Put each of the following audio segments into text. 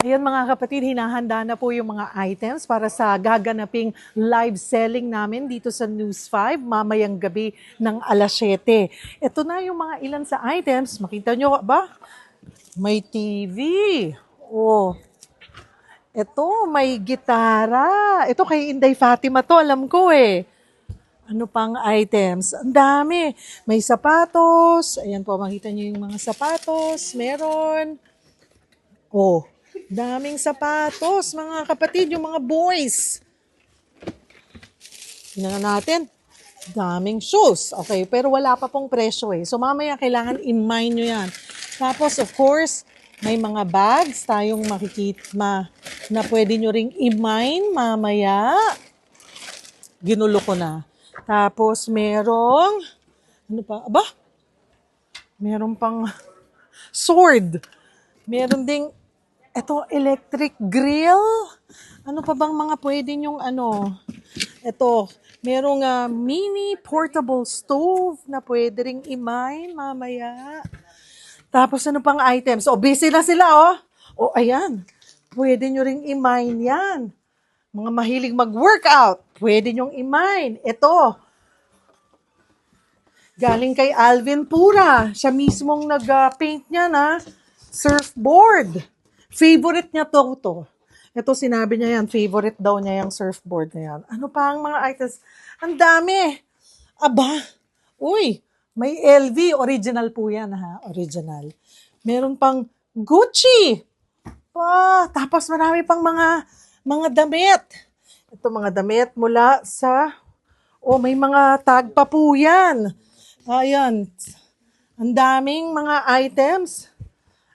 Ayan mga kapatid, hinahanda na po yung mga items para sa gaganaping live selling namin dito sa News 5 mamayang gabi ng alas 7. Ito na yung mga ilan sa items. Makita nyo ba? May TV. Oh. Ito, may gitara. Ito kay Inday Fatima to, alam ko eh. Ano pang items? Ang dami. May sapatos. Ayan po, makita nyo yung mga sapatos. Meron. Oh, daming sapatos, mga kapatid, yung mga boys. Tingnan natin. Daming shoes. Okay, pero wala pa pong presyo eh. So mamaya kailangan i-mine nyo yan. Tapos of course, may mga bags tayong makikita ma, na pwede nyo ring i-mine mamaya. Ginulo ko na. Tapos merong, ano pa? Aba? Meron pang sword. Meron ding, eto, electric grill. Ano pa bang mga pwede nyong ano? Ito, merong ah, mini portable stove na pwede ring i-mine mamaya. Tapos ano pang items? O, busy na sila, oh. O, ayan. Pwede nyo ring i-mine yan. Mga mahilig mag-workout, pwede nyong i-mine. Ito, galing kay Alvin Pura. Siya mismong nag-paint niya na surfboard. Favorite niya to, to. Ito sinabi niya yan, favorite daw niya yung surfboard na yan. Ano pa ang mga items? Ang dami. Aba, uy, may LV. Original po yan ha, original. Meron pang Gucci. Pa, tapos marami pang mga mga damit. Ito mga damit mula sa Oh, may mga tag pa po yan. Ayan. Ang daming mga items.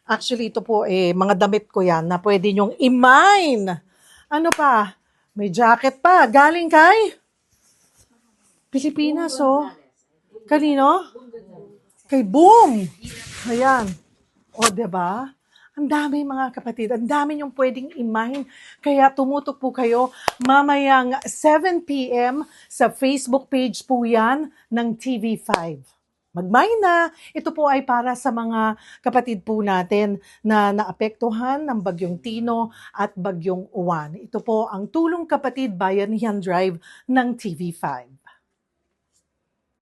Actually, ito po eh, mga damit ko yan na pwede nyong i-mine. Ano pa? May jacket pa. Galing kay? Pilipinas, oh. Kanino? Kay Boom. Ayan. O, 'di ba? Ang dami mga kapatid, ang dami yung pwedeng i-mine. Kaya tumutok po kayo mamayang 7 p.m. sa Facebook page po yan ng TV5. Mag-mine na. Ito po ay para sa mga kapatid po natin na naapektuhan ng Bagyong Tino at Bagyong Uwan. Ito po ang Tulong Kapatid Bayanihan Drive ng TV5.